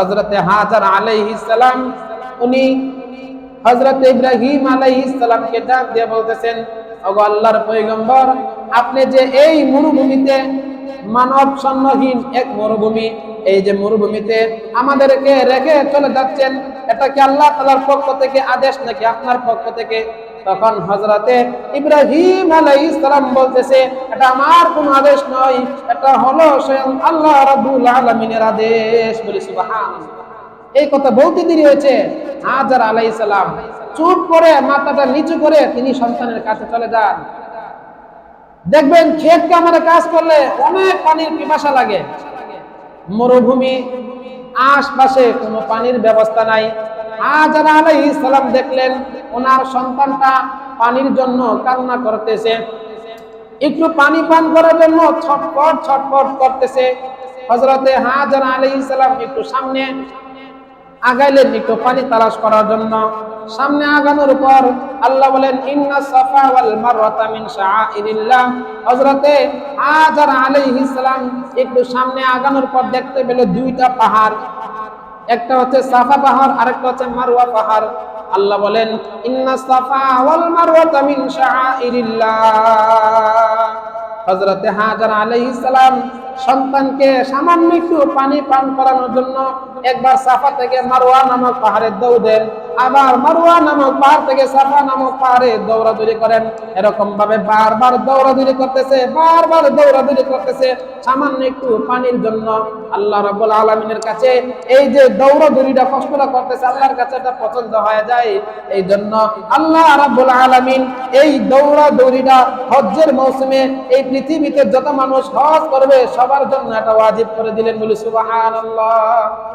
হজরতে হাজার আলাইহিস সালাম, উনি হজরত ইব্রাহিম আলাইহিস সালামকে ডাক দিয়ে বলতেছেন, ওগো আল্লাহর পয়গম্বর, আপনি যে এই মরুভূমিতে মানব সন্ন্যহীন এক মরুভূমি, এই যে মরুভূমিতে আমাদেরকে রেখে চলে যাচ্ছেন, এটা কি আল্লাহ তালার পক্ষ থেকে আদেশ নাকি আপনার পক্ষ থেকে? তখন হজরতে ইব্রাহিম আলাইহিস সালাম বলতেছে, এটা আমার কোন আদেশ নয়, এটা হলো স্বয়ং আল্লাহ রাব্বুল আলামিনের আদেশ। বলি, সুবহানাল্লাহ। এই কথা বলতে দেরি হয়েছে। হাজার আলাই সালাম চুপ করে মাথাটা নিচু করে তিনি সন্তানের কাছে চলে যান। দেখবেন ক্ষেত কামারে কাজ করলে অনেক পানির পিপাসা লাগে। মরুভূমি, আশপাশে কোনো পানির ব্যবস্থা নাই। হাজার আলাইহিস সালাম দেখলেন ওনার সন্তানটা পানির জন্য কান্না করতেছে। একটু পানি পান করার জন্য ছটপট ছটপট করতেছে। হজরতে হাজার আলাইহিস সালাম একটু সামনে আগাইলেন, একটু পানি তালাশ করার জন্য। সামনে আগানোর পর আল্লাহ বলেন, ইন্না সাফা ওয়াল মারওয়াতা মিন শাআইরিল্লাহ। হযরতে হাজার আলাইহিস সালাম একটু সামনে আগানোর পর দেখতে পেল দুইটা পাহাড়। একটা হচ্ছে সাফা পাহাড়, আরেকটা হচ্ছে মারওয়া পাহাড়। আল্লাহ বলেন, ইন্না সাফা ওয়াল মারওয়া মিন শাআইরিল্লাহ। হযরতে হাজার আলাইহিস সালাম সন্তানকে সামান্য একটু পানি পান করানোর জন্য একবার সাফা থেকে মারওয়া নামক পাহাড়ে দৌড় দেন আবার মারওয়া নামক পাহাড় থেকে সাফা নামক পাহাড়ে দৌড়াদৌড়ি করেন। এরকম ভাবে বারবার দৌড়াদৌড়ি করতেছে, বারবার দৌড়াদৌড়ি করতেছে, সামান্য একটু পানির জন্য। আল্লাহ রাব্বুল আলামিনের কাছে এই যে দৌড়াদৌড়িটা কষ্টটা করতেছে, আল্লাহর কাছে এটা পছন্দ হয়ে যায়। এই জন্য আল্লাহ রাব্বুল আলামিন এই দৌড়াদৌড়িটা হজ্জের মৌসুমে এই পৃথিবীতে যত মানুষ হজ করবে, সবার জন্য এটা ওয়াজিব করে দিলেন বলি সুবহানাল্লাহ।